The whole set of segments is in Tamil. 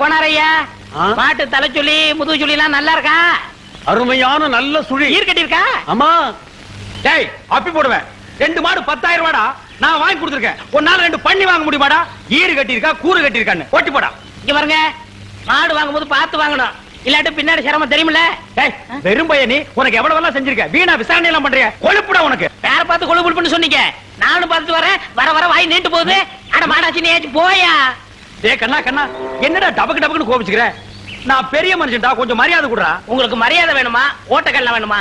கோணாரையா ஆ? மாட்டு தலைச்சுழி முதுகு சுழி எல்லாம் நல்லா இருக்கா அருமையான நல்ல சுழி. ஈர் கட்டி இருக்கா ஆமா டேய் அப்பி போடுவேன். ரெண்டு மாடு பத்தாயிரம் ரூபாடா? நான் வாங்கி கொடுத்துருக்கேன். ஒரு நாள் ரெண்டு பண்ணி வாங்க முடியுமாடா? ஈடு கட்டியிருக்கா கூறு கட்டியிருக்கான்னு. ஓட்டி போடா. இங்க பாருங்க. மாடு வாங்கும்போது பார்த்து வாங்கணும். இல்லாட்டி பின்னாடி சிரமம் தெரியுமில்ல? வெறும் பையன் நீ? உனக்கு எவ்வளவு எல்லாம் செஞ்சிருக்க? வீணா விசாரணை எல்லாம் பண்றிய? கொழுப்புடா உனக்கு. வேற பார்த்து கொழு கொழுப்புன்னு சொன்னீங்க. நானும் பார்த்து வரேன். வர வர வாய் நீட்டு போகுது. அட மாடாச்சி நீ போயா? டேய் கண்ணா கண்ணா. என்னடா டபக்கு டபக்குன்னு கோபிச்சுக்கிற? நான் பெரிய மனுஷன்டா கொஞ்சம் மரியாதை கொடுறா. உங்களுக்கு மரியாதை வேணுமா? ஓட்டக்கல்ல வேணுமா?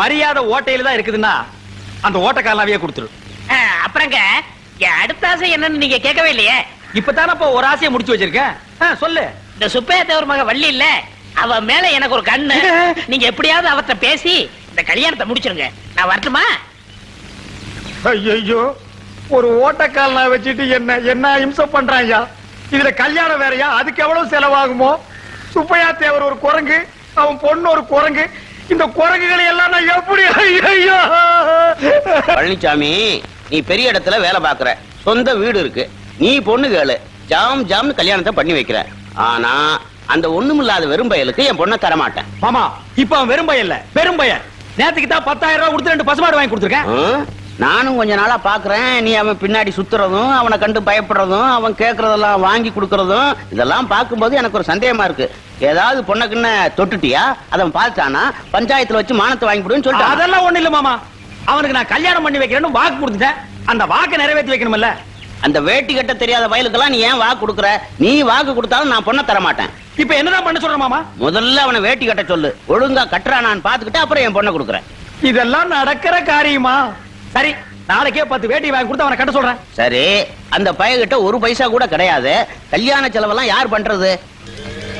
மரியாதை ஓட்டையில தான் இருக்குதுன்னா அந்த ஓட்டக்காரனாவே கொடுத்துரு. அப்புறங்க அடுத்த ஆசை என்னன்னு நீங்க கேட்கவே இல்லையே. இப்பதானப்பா ஒரு ஆசையை முடிச்சு வச்சிருக்கேன். ஆ, சொல்லு. இந்த சுப்பையா தேவர் மக வள்ளி இல்ல அவ மேல எனக்கு ஒரு கண்ணு. நீங்க எப்படியாவது அவர்ட்ட பேசி இந்த கல்யாணத்தை முடிச்சிருங்க. நான் வரட்டுமா? ஐயோ ஒரு ஓட்டக்காரனா வச்சுட்டு என்ன என்ன இம்சை பண்றான் ஐயா இதுல கல்யாணம் வேறயா? அதுக்கு எவ்வளவு செலவாகுமோ? சுப்பையா தேவர் ஒரு குரங்கு அவன் பொண்ணு ஒரு குரங்கு. இந்த குரங்குகளை எல்லாம் நான் எப்படி ஐயோ பழனிசாமி நீ பெரிய இடத்துல வேலை பாக்குற சொந்த வீடு இருக்கு. நீ பொண்ணு கேளு. ஜாம் ஜாம்னு கல்யாணத்தை பண்ணி வைக்கிற. ஆனா அந்த ஒண்ணுமில்லாத வெறும் பயலுக்கு என் பொண்ணை தரமாட்டேன். மாமா இப்ப அவன் வெறும் பையன் இல்ல. பெரும் பையன். நேத்துக்கு தான் பத்தாயிரம் ரூபாய் கொடுத்து ரெண்டு பசுமாடு வாங்கி கொடுத்துருக்கேன்? நானும் கொஞ்ச நாளா பாக்குறேன். நீ அவன் பின்னாடி சுத்துறதும் அவனை கண்டு பயப்படுறதும் அவன் கேக்குறதெல்லாம் வாங்கி கொடுக்கறதும் இதெல்லாம் பார்க்கும்போது எனக்கு ஒரு சந்தேகமா இருக்கு. ஏதாவது பொண்ணுக்குன்னு தொட்டுட்டியா? அதன் பார்த்தானா பஞ்சாயத்துல வச்சு மானத்தை வாங்கி கொடுன்னு சொல்லிட்டு அதெல்லாம் ஒண்ணு இல்ல மாமா. அவனுக்கு நான் கல்யாணம் பண்ணி வைக்கிறேன்னு வாக்கு கொடுத்துட்டேன். அந்த வாக்கை நிறைவேற்றி வைக்கணும்ல அந்த வேட்டி கட்ட தெரியாத வயலுக்கெல்லாம் நீ ஏன் வாக்கு கொடுக்குற? நீ வாக்கு கொடுத்தாலும் நான் பொண்ணை தர மாட்டேன் இப்ப என்னதான் பண்ண சொல்ற மாமா? முதல்ல அவனை வேட்டி கட்ட சொல்லு. ஒழுங்கா கட்டுறானான்னு பாத்துக்கிட்டு அப்புறம் என் பொண்ணை கொடுக்குறேன். இதெல்லாம் நடக்கிற காரியமா? சரி நாளைக்கே பத்து வேட்டி வாங்கி கொடுத்து அவனை கட்ட சொல்றேன். சரி அந்த பையகிட்ட ஒரு பைசா கூட கிடையாது. கல்யாண செலவெல்லாம் யார் பண்றது?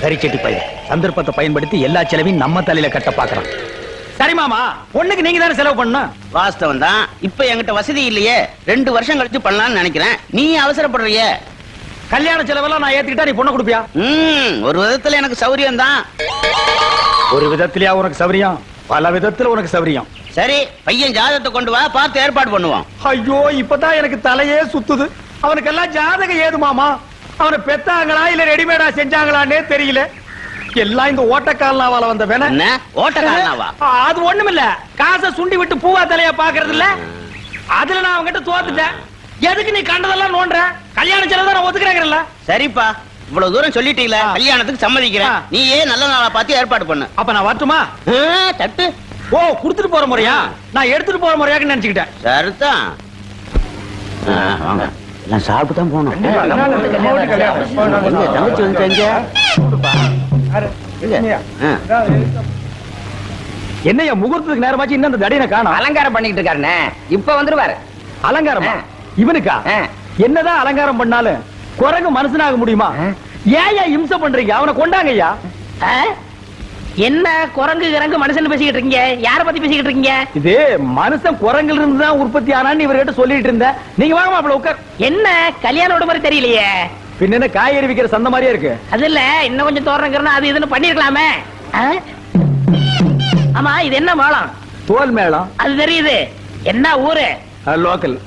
கரிச்செட்டி பையன் சந்தர்ப்பத்தை பயன்படுத்தி எல்லா செலவையும் நம்ம தலையில கட்ட பாக்குறான். சரி மாமா பொண்ணுக்கு நீங்க தானே செலவு பண்ணணும்? வாஸ்தவம் தான் இப்ப என்கிட்ட வசதி இல்லையே. ரெண்டு வருஷம் கழிச்சு பண்ணலாம்னு நினைக்கிறேன். நீ அவசரப்படுறிய? கல்யாண செலவெல்லாம் நான் ஏத்துக்கிட்டா நீ பொண்ணை கொடுப்பியா? ம் ஒரு விதத்துல எனக்கு சௌரியம் தான். ஒரு விதத்திலயா உனக்கு சௌரியம்? பல விதத்துல உனக்கு சௌரியம் சரி பையன் ஜாதகத்தை கொண்டு வா பார்த்து ஏற்பாடு பண்ணுவோம் ஐயோ இப்பதான் எனக்கு தலையே சுத்துது. அவனுக்கெல்லாம் ஜாதகம் ஏது மாமா அவனை பெத்தாங்களா இல்ல ரெடிமேடா செஞ்சாங்களான்னே தெரியல. எல்லாம் இந்த ஓட்டக்காரனாவால வந்த வேணா என்ன? ஓட்டக்காரனாவா? அது ஒண்ணுமில்ல. காசை சுண்டி விட்டு பூவா தலையா பாக்குறது இல்ல அதுல நான் அவன்கிட்ட தோத்துட்டேன். எதுக்கு நீ கண்டதெல்லாம் நோண்டுற கல்யாண செலவு தான் நான் ஒத்துக்கிறேங்கல்ல சரிப்பா. இவ்வளவு தூரம் சொல்லிட்டீங்களே. கல்யாணத்துக்கு சம்மதிக்கிறேன். ஆ. நீ ஏன் நல்ல நாளா பார்த்து ஏற்பாடு பண்ணு. அப்ப நான் வரட்டுமா? தட்டு. ஓ குடுத்துட்டு போற முறையா? நான் எடுத்துட்டு போற முறையாக்கு நினைச்சுக்கிட்டேன். சரிதான். வாங்க. எல்லாம் சாப்பிட்டு தான் போகணும் எங்க தங்கச்சி வந்து எங்க? எங்க? ஆ. என்னையா முகூர்த்தத்துக்கு நேரமாச்சு இன்னும் அந்த தடியனை காணோம். அலங்காரம் பண்ணிட்டு இருக்காருண்ணே. இப்ப வந்துருவாரு. அலங்காரமா. இவனுக்கா. என்னதான் அலங்காரம் பண்ணாலும் குரங்கு மனுஷனாக முடியுமா? ஏன் இம்சை பண்றீங்க? அவனை கொண்டாங்க ஐயா? என்ன குரங்கு கிரங்கு மனுஷன் பேசிக்கிட்டு இருக்கீங்க? யார பத்தி பேசிக்கிட்டு இருக்கீங்க? இது மனுஷன் குரங்குல இருந்து தான் உற்பத்தி ஆனான்னு இவர்கிட்ட சொல்லிட்டு இருந்தேன் நீங்க வாங்க மாப்பிள உட்கார் என்ன? கல்யாணோட மாதிரி தெரியலையே. பின்ன என்ன காய்கறி விக்கிற சந்த மாதிரியே இருக்கு? அது இல்ல இன்னும் கொஞ்சம் தோறங்கிறனா அது இதுன்னு பண்ணிருக்கலாமே? ஆமா இது என்ன மேளம்? தோல் மேளம். அது தெரியுது. என்ன ஊரு? லோக்கல்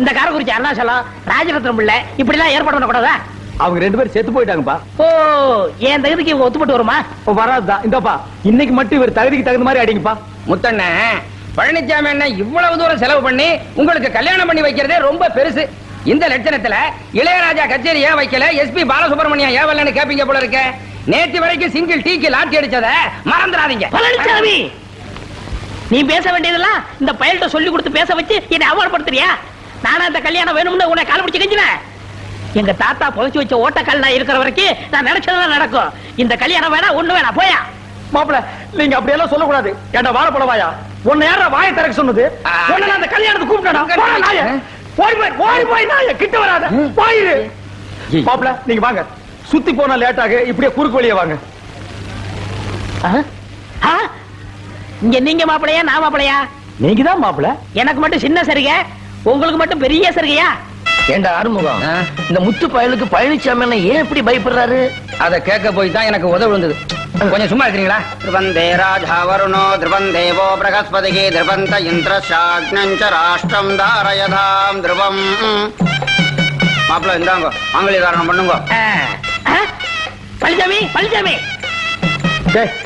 இந்த காரக்குறிச்சி அருணாச்சலம் ராஜரத்னம் பிள்ளை இப்படி எல்லாம் ஏற்பாடு பண்ணக்கூடாதா? அவங்க ரெண்டு பேரும் செத்து போயிட்டாங்கப்பா. ஓ என் தகுதிக்கு இவங்க ஒத்துப்பட்டு வருமா? வராதுதான். இந்தப்பா இன்னைக்கு மட்டும் இவர் தகுதிக்கு தகுந்த மாதிரி அடிங்கப்பா. முத்தண்ண பழனிச்சாமி என்ன இவ்வளவு தூரம் செலவு பண்ணி உங்களுக்கு கல்யாணம் பண்ணி வைக்கிறதே ரொம்ப பெருசு. இந்த லட்சணத்துல இளையராஜா கச்சேரி ஏன் வைக்கல? எஸ்பி பாலசுப்ரமணியம் ஏன் வரலன்னு கேப்பீங்க போல இருக்க. நேத்து வரைக்கும் சிங்கிள் டீக்கு லாட்டி அடிச்சத மறந்துடாதீங்க. பழனிசாமி நீ பேச வேண்டியதெல்லாம் இந்த பயல்கிட்ட சொல்லி கொடுத்து பேச வச்சு என்னை அவமானப்படுத்துறியா? நானா இந்த கல்யாணம் வேணும்னு உன்னை கால் பிடிச்சு கெஞ்சினேன் எங்க தாத்தா புதைச்சு வச்ச ஓட்டக்கால் நான் இருக்கிற வரைக்கும் நான் நினைச்சதுதான் நடக்கும். இந்த கல்யாணம் வேணா ஒண்ணு வேணா போயா. மாப்பிள நீங்க அப்படி எல்லாம் சொல்லக்கூடாது ஏன்டா வாழைப்பழவாயா உன்னை யாரா வாயை திறக்க சொன்னது. உன்னை அந்த கல்யாணத்துக்கு கூப்பிட்டா ஓடி போய் ஓடி போய் நாய. கிட்ட வராத. போயிரு மாப்பிள நீங்க வாங்க. சுத்தி போனா லேட் ஆகு. இப்படியே குறுக்கு வழியா வாங்க? இங்க நீங்க மாப்பிளையா நான் மாப்பிளையா? நீங்க தான் மாப்பிள. எனக்கு மட்டும் சின்ன சரிகை. உங்களுக்கு மட்டும் பெரிய சரியா ஏண்டா அருமுகம் இந்த முத்து பயலுக்கு பழனிசாமி ஏன் இப்படி பயப்படுறாரு? அதை கேட்க போய் தான் எனக்கு உதவி வந்தது கொஞ்சம் சும்மா இருக்கிறீங்களா? திருவந்தே ராஜா வருணோ திருவன் தேவோ பிரகஸ்பதிகி திருவந்த இந்திர சாக்னஞ்ச ராஷ்டிரம் தாரயதாம் திருவம். மாப்பிள்ள இந்தாங்க ஆங்கிலிய தாரணம் பண்ணுங்க பழனிசாமி பழனிசாமி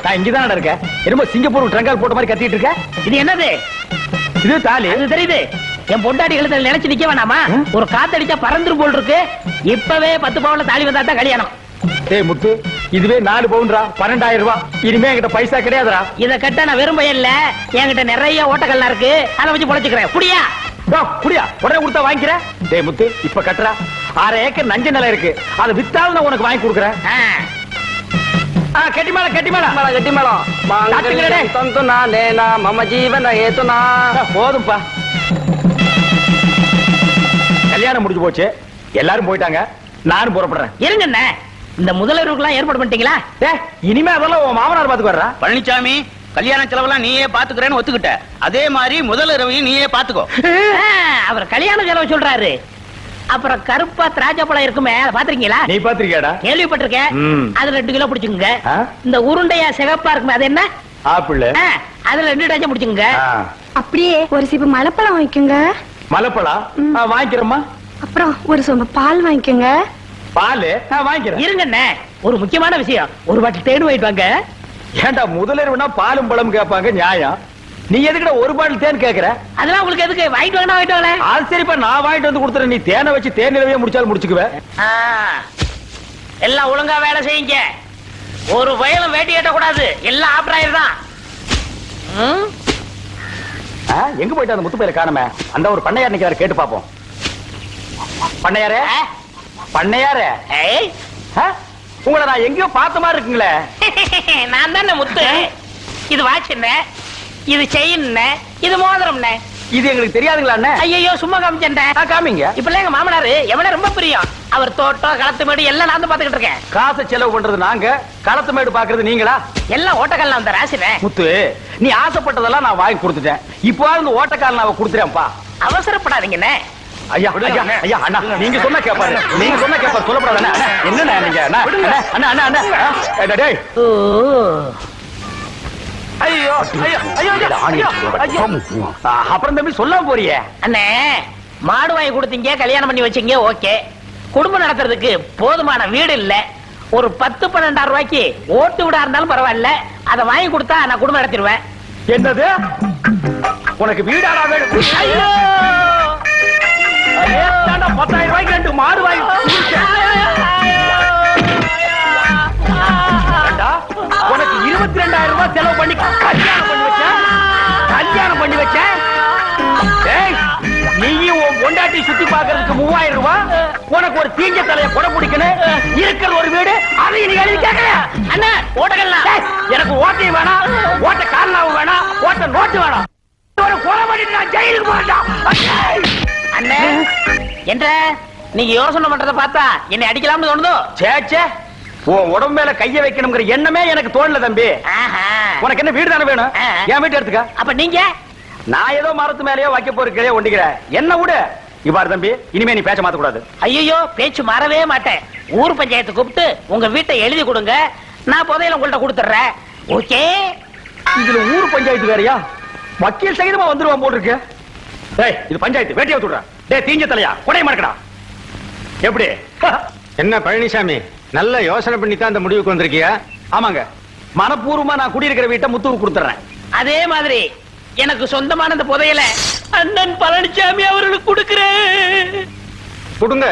நான் இங்கதான் இருக்கேன். என்னமோ சிங்கப்பூர் ட்ரங்கால் போட்ட மாதிரி கத்திட்டு இருக்க? இது என்னது? இது தாலி. தெரியுது. என் பொண்டாடி கழுத்துல நினைச்சு நிக்க வேணாமா? ஒரு காத்தடிச்சா பறந்துரு போல் இருக்கு இப்பவே பத்து பவுன்ல தாலி வந்தா தான் கல்யாணம். ஏய் முத்து இதுவே நாலு பவுன்ரா பன்னெண்டாயிரம் ரூபாய் இனிமே என்கிட்ட பைசா கிடையாதுரா இத கட்ட நான் வெறும் பையன் இல்ல. என்கிட்ட நிறைய ஓட்டக்கல்லாம் இருக்கு. அதை வச்சு பொழைச்சுக்கிறேன். புடியா புடியா உடனே கொடுத்தா வாங்கிக்கிறேன்? டேய் முத்து இப்ப கட்டுறா. அரை ஏக்கர் நஞ்ச நிலம் இருக்கு. அதை வித்தாலும் நான் உனக்கு வாங்கி கொடுக்குறேன். கட்டி மேல கட்டி மேல. மேல கட்டி மேலம் தந்துனா நேனா மம ஜீவன ஏத்துனா. போதும்பா. கல்யாணம் முடிஞ்சு போச்சு. எல்லாரும் போயிட்டாங்க. நானும் புறப்படுறேன். இருங்க அண்ணே. இந்த முதல்வருக்கெல்லாம் ஏற்பாடு பண்ணிட்டீங்களா? இனிமே அதெல்லாம் உன் மாமனார் பாத்துக்கு வர்றா? பழனிசாமி கல்யாண செலவெல்லாம் நீயே பாத்துக்கிறேன்னு ஒத்துக்கிட்ட. அதே மாதிரி முதல் இரவையும் நீயே பாத்துக்கோ அவர் கல்யாண செலவு சொல்றாரு. அப்புறம் கருப்பா திராட்சை பழம் இருக்குமே அதை பாத்திருக்கீங்களா நீ பாத்திருக்கியாடா கேள்விப்பட்டிருக்கேன். ம். அது ரெண்டு கிலோ பிடிச்சுங்க? இந்த உருண்டையா சிகப்பா இருக்குமே அது என்ன? ஆப்பிள் அதுல ரெண்டு டஜன் பிடிச்சுங்க அப்படியே ஒரு சீப்பு மலைப்பழம் வாங்கிக்கோங்க மலைப்பழா வாங்கிக்கிறேம்மா. அப்புறம் ஒரு சொம்பு பால் வாங்கிக்கோங்க. பாலு? ஆ, வாங்கிக்கிறேன். இருங்க அண்ணே. ஒரு முக்கியமான விஷயம். ஒரு பாட்டில் தேடு வாங்கிட்டு வாங்க. ஏன்டா முதலீடுனா பாலும் பழம் கேட்பாங்க நியாயம். நீ எதுக்குடா ஒரு பாட்டில் தேன் கேக்குற அதெல்லாம் உங்களுக்கு எதுக்கு? வாங்கிட்டு வாங்க வாங்கிட்டு வாங்க அது சரிப்பா நான் வாங்கிட்டு வந்து கொடுத்துறேன். நீ தேனை வச்சு தேன் நிலவே முடிச்சாலும் முடிச்சுக்குவ. ஆ, எல்லாம் ஒழுங்கா வேலை செய்யுங்க. ஒரு வயலும் வேட்டி கட்டக்கூடாது. எல்லாம் ஆப்ராயர் தான். ம்? ஆ, எங்க போயிட்டு அந்த முத்து பையில காணுமே? அந்த ஒரு பண்ணையார் நிக்கிறாரு கேட்டு பாப்போம் பண்ணையாரே? பண்ணையாரே? உங்களை நான் எங்கேயோ பார்த்த மாதிரி இருக்குங்களே. நான் தானே முத்து. இது வாட்ச் என்ன? இது செயின் இது மோதிரம் இது எங்களுக்கு தெரியாதுங்களா ஐயோ சும்மா காமிச்சேன் காமிங்க. இப்ப எங்க மாமனாரு? எவ்வளவு ரொம்ப பிரியம்? அவர் தோட்டம் களத்து மேடு எல்லாம் நான் தான் பாத்துக்கிட்டு இருக்கேன். காசை செலவு பண்றது நாங்க களத்து மேடு பாக்குறது நீங்களா? எல்லாம் ஓட்டக்கல்லாம் அந்த ராசினே முத்து நீ ஆசைப்பட்டதெல்லாம் நான் வாங்கி கொடுத்துட்டேன். இப்போ இந்த ஓட்டக்கால் நான் கொடுத்துறேன்ப்பா. அவசரப்படாதீங்கண்ணே ஐயா ஐயா ஐயா அண்ணா நீங்க சொன்னா கேப்பாரு. நீங்க சொன்னா கேப்பாரு. சொல்லப்படாது என்னண்ணா நீங்க? அண்ணா அண்ணா அண்ணா டேய். ஓ. ஐயோ ஐயோ ஐயோ அப்புறம் தம்பி சொல்லாம போறியே. அண்ணே மாடு வாங்கி கொடுத்தீங்க கல்யாணம் பண்ணி வச்சீங்க ஓகே. குடும்பம் நடத்துறதுக்கு போதுமான வீடு இல்ல. ஒரு பத்து பன்னெண்டாயிரம் ரூபாய்க்கு ஓட்டு விடா இருந்தாலும் பரவாயில்ல. அதை வாங்கி கொடுத்தா நான் குடும்பம் நடத்திடுவேன். என்னது? உனக்கு வீடாடா வேணும். பத்தாயிரம் ரூபாய்க்கு ரெண்டு மாடு வாங்கி உனக்கு இருபத்தி ரெண்டாயிரம் ரூபாய் செலவு பண்ணி கல்யாணம் பண்ணி வச்சேன். கல்யாணம் பண்ணி வச்சேன். நீயும் உன் பொண்டாட்டி சுத்தி பார்க்கிறதுக்கு மூவாயிரம் ரூபாய் உனக்கு ஒரு தீஞ்ச தலைய கொடை பிடிக்கணும். இருக்கிற ஒரு வீடு அதையும் நீ எழுதி கேட்கல அண்ணா ஓட்டக்கல்லாம் டேய், எனக்கு ஓட்டையும் வேணாம் ஓட்ட காரணம் வேணாம் ஓட்ட நோட்டு வேணாம். கொலை பண்ணிட்டு நான் ஜெயிலுக்கு போறேன் அண்ணே! என்ற நீங்க யோசனை பண்றத பார்த்தா என்னை அடிக்கலாம்னு தோணுதோ? சேச்சே உன் உடம்பு மேல கைய வைக்கணுங்கிற எண்ணமே எனக்கு தோணல தம்பி. உனக்கு என்ன வீடு தானே வேணும். என் வீட்டு எடுத்துக்க. அப்ப நீங்க? நான் ஏதோ மரத்து மேலயோ வைக்க போற கிளையோ ஒண்டிக்கிறேன். என்ன விடு. இவ்வாறு தம்பி இனிமே நீ பேச்ச மாத்த கூடாது ஐயோ பேச்சு மாறவே மாட்டேன். ஊர் பஞ்சாயத்து கூப்பிட்டு உங்க வீட்டை எழுதி கொடுங்க. நான் புதையில உங்கள்ட்ட கொடுத்துறேன் ஓகே? இதுல ஊர் பஞ்சாயத்து வேறயா? வக்கீல் சகிதமா வந்துருவான் போல் இருக்கு டேய் இது பஞ்சாயத்து. வேட்டியா விட்டுடுறா. டேய் தீஞ்ச தலையா? கொடை மறக்கடா. எப்படி? என்ன பழனிசாமி நல்ல யோசனை பண்ணி தான் அந்த முடிவுக்கு வந்திருக்கியா? ஆமாங்க. மனப்பூர்வமா நான் குடியிருக்கிற வீட்டை முத்துவுக்கு கொடுத்துறேன் அதே மாதிரி எனக்கு சொந்தமான இந்த புதையல அண்ணன் பழனிசாமி அவர்களுக்கு கொடுக்கிறேன். கொடுங்க.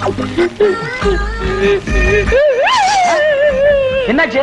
என்னாச்சு?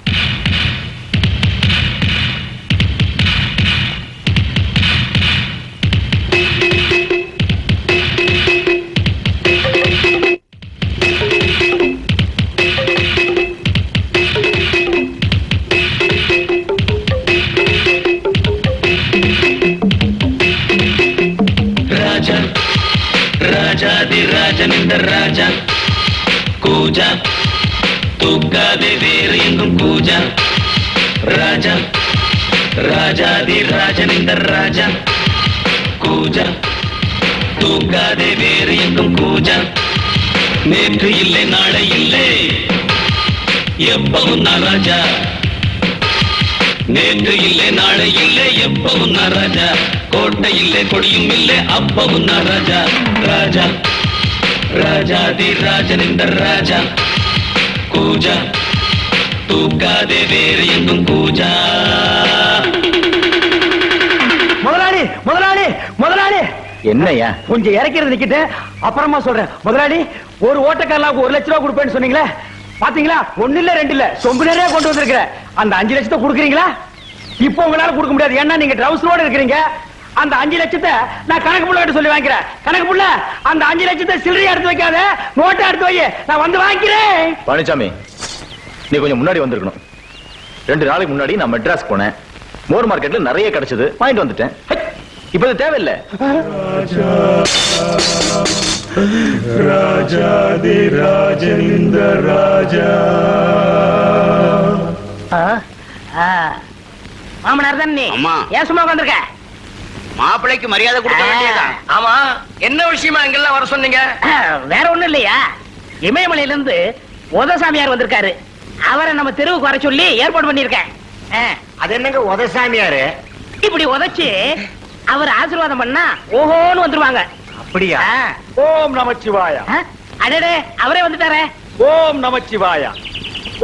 ராஜன் இந்த ராஜா கூஜா தூக்காதே வேறு எங்கும் கூஜா ராஜா ராஜாதி ராஜன் இந்த ராஜா கூஜா தூங்காதே வேறு எங்கும் கூஜா நேற்று இல்லை நாளை இல்லை எப்பவும் நான் ராஜா நேற்று இல்லை நாளை இல்லை எப்பவும் நான் ராஜா கோட்டை இல்லை கொடியும் இல்லை அப்பவும் நான் ராஜா ராஜா ராஜாதி ராஜன் இந்த ராஜா. கூஜா. தூக்காதே வேறு எங்கும் கூஜா. முதலாளி முதலாளி முதலாளி. என்னையா கொஞ்சம் இறக்கிறது நிக்கிட்டு அப்புறமா சொல்றேன். முதலாளி ஒரு ஓட்டக்காரலாவுக்கு ஒரு லட்ச ரூபா கொடுப்பேன்னு சொன்னீங்களே? பாத்தீங்களா? ஒண்ணு இல்ல ரெண்டு இல்ல சொம்பு நிறைய கொண்டு வந்திருக்கிறேன் அந்த அஞ்சு லட்சத்தை கொடுக்குறீங்களா? இப்போ உங்களால கொடுக்க முடியாது. ஏன்னா நீங்க ட்ரவுசரோட இருக்கிறீங்க. அந்த அஞ்சு லட்சத்தை நான் கணக்கு புள்ள சொல்லி வாங்கிக்கிறேன். கணக்கு புள்ள அந்த அஞ்சு லட்சத்தை சில்லறையா எடுத்து வைக்காத நோட்டை எடுத்து வை. நான் வந்து வாங்கிக்கிறேன். பழனிசாமி நீ கொஞ்சம் முன்னாடி வந்திருக்கணும். ரெண்டு நாளைக்கு முன்னாடி நான் மெட்ராஸ் போனேன். மோர் மார்க்கெட்ல நிறைய கிடைச்சது. வாங்கிட்டு வந்துட்டேன். ஹை, இப்ப இது தேவையில்லை. மாமனார் தான் நீ? அம்மா. ஏன் சும்மா உட்காந்துருக்க மாப்பிள்ளைக்கு மரியாதை கொடுக்க வேண்டியதான் ஆமா. என்ன விஷயமா இங்கெல்லாம் வர சொன்னீங்க? வேற ஒண்ணும் இல்லையா? இமயமலையில இருந்து உதசாமியார் வந்திருக்காரு. அவரை நம்ம தெருவுக்கு வர சொல்லி ஏற்பாடு பண்ணிருக்கேன் அது என்னங்க உதசாமியாரு இப்படி உதைச்சு அவர் ஆசீர்வாதம் பண்ணா ஓஹோன்னு வந்துருவாங்க. அப்படியா? ஓம் நமச்சிவாயா. அடடே அவரே வந்துட்டாரே. ஓம் நமச்சிவாயா.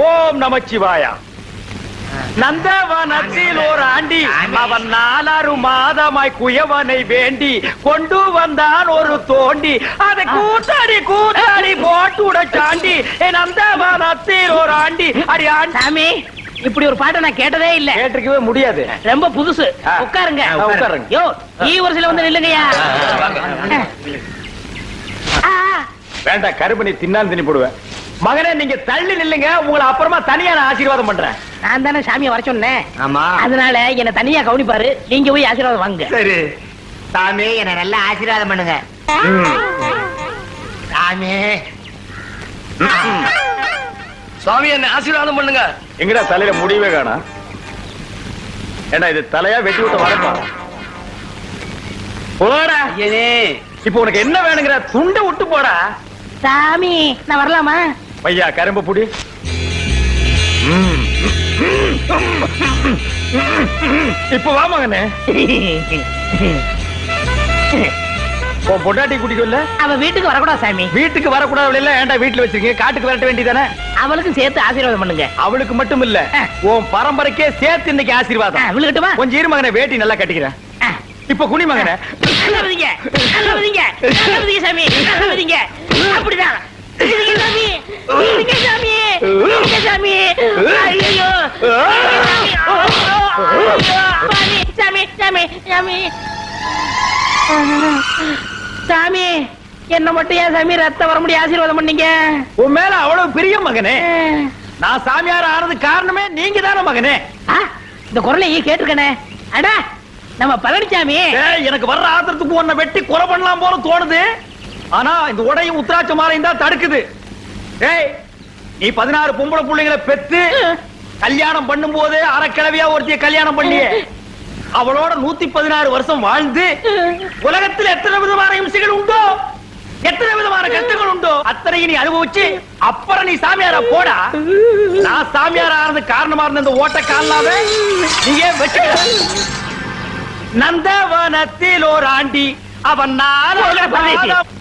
ஓம் நமச்சிவாயா. நந்தவனத்தில் ஒரு ஆண்டி. அவன் நாலாறு மாதமாய் குயவனை வேண்டி கொண்டு வந்தான் ஒரு தோண்டி. அதை கூத்தாடி கூத்தாடி போட்டு விட சாண்டி நந்தவனத்தில் ஒரு ஆண்டி. அடி ஆண்டி இப்படி ஒரு பாட்டை நான் கேட்டதே இல்ல. கேட்டிருக்கவே முடியாது. ரொம்ப புதுசு. உட்காருங்க. உட்காருங்க. யோ ஈ வருஷத்துல வந்து நில்லுங்கய்யா. ஆ, வேண்டாம் கருப்பணி தின்னான் தின்னி போடுவேன் மகனே நீங்க தள்ளி நில்லுங்க. உங்களை அப்புறமா தனியா நான் ஆசீர்வாதம் பண்றேன். நான் தானே சாமியை வர சொன்னேன். ஆமா. அதனால என்ன தனியா கவனிப்பாரு. நீங்க போய் ஆசீர்வாதம் வாங்க சரி. சாமி என்ன நல்லா ஆசீர்வாதம் பண்ணுங்க. சாமி. சுவாமி என்ன ஆசீர்வாதம் பண்ணுங்க. எங்கடா தலையில முடியவே காணா? ஏண்டா இது தலையா வெட்டி விட்ட வரப்பா போடா. இப்போ உனக்கு என்ன வேணுங்கிற துண்டை விட்டு போடா. சாமி நான் வரலாமா? பையா கரும்பு புடி. இப்ப வா மகனே. உன் பொண்டாட்டி வரல? அவ வீட்டுக்கு வரக்கூடாது சாமி. வீட்டுக்கு வரக்கூடாது இல்ல ஏன்டா வீட்டுல வச்சிருக்கீங்க? காட்டுக்கு வரட்ட வேண்டியதானே அவளுக்கும் சேர்த்து ஆசீர்வாதம் பண்ணுங்க. அவளுக்கு மட்டும் இல்ல உன் பரம்பரைக்கே சேர்த்து இன்னைக்கு ஆசீர்வாதம். விழுகட்டுமா? கொஞ்சம் இரு மகனே வேட்டி நல்லா கட்டிக்கிறேன். இப்ப குனி மகனே. சாமி அப்படிதான். சாமி சாமி ஐயோ சாமி சாமி சாமி சாமி என்ன மட்டும் ஏன் சாமி ரத்தம் வர முடிய ஆசீர்வாதம் பண்ணீங்க. உன் மேல அவ்வளவு பிரியம் மகனே. நான் சாமியார் ஆனது காரணமே நீங்க தானே மகனே. இந்த குரலை கேட்டிருக்கனே. அடா நம்ம பழனிசாமி எனக்கு வர்ற ஆத்திரத்துக்கு உன்னை வெட்டி கொலை பண்ணலாம் போல தோணுது. ஆனா இந்த உடையும் உத்திராட்ச மாலையும் தான் தடுக்குது. ஏய் நீ பதினாறு பொம்பளை பிள்ளைங்களை பெத்து கல்யாணம் பண்ணும் போதே அறக்கிழவியா ஒருத்திய கல்யாணம் பண்ணியே. அவளோட நூத்தி பதினாறு வருஷம் வாழ்ந்து உலகத்தில் எத்தனை விதமான இம்சைகள் உண்டோ? எத்தனை விதமான கஷ்டங்கள் உண்டோ? அத்தனையும் நீ அனுபவிச்சு அப்புறம் நீ சாமியாரா போடா. நான் சாமியார் ஆனது காரணமா இருந்த இந்த ஓட்ட காலாவே நீ ஏன் வச்சுக்க நந்தவனத்தில் ஒரு ஆண்டி அவன். மாதம்